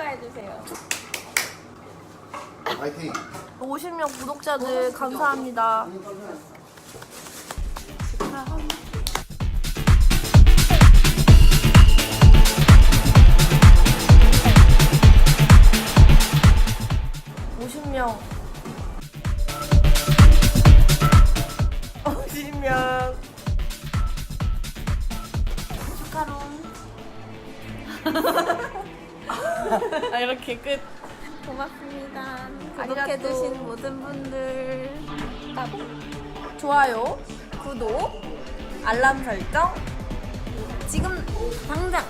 축하해주세요. 파이팅. 아, 50명 구독자들 감사합니다. 명 50명 축하롱 아 이렇게 끝 고맙습니다. 구독해주신 모든 분들. 좋아요 구독 알람 설정 지금 당장!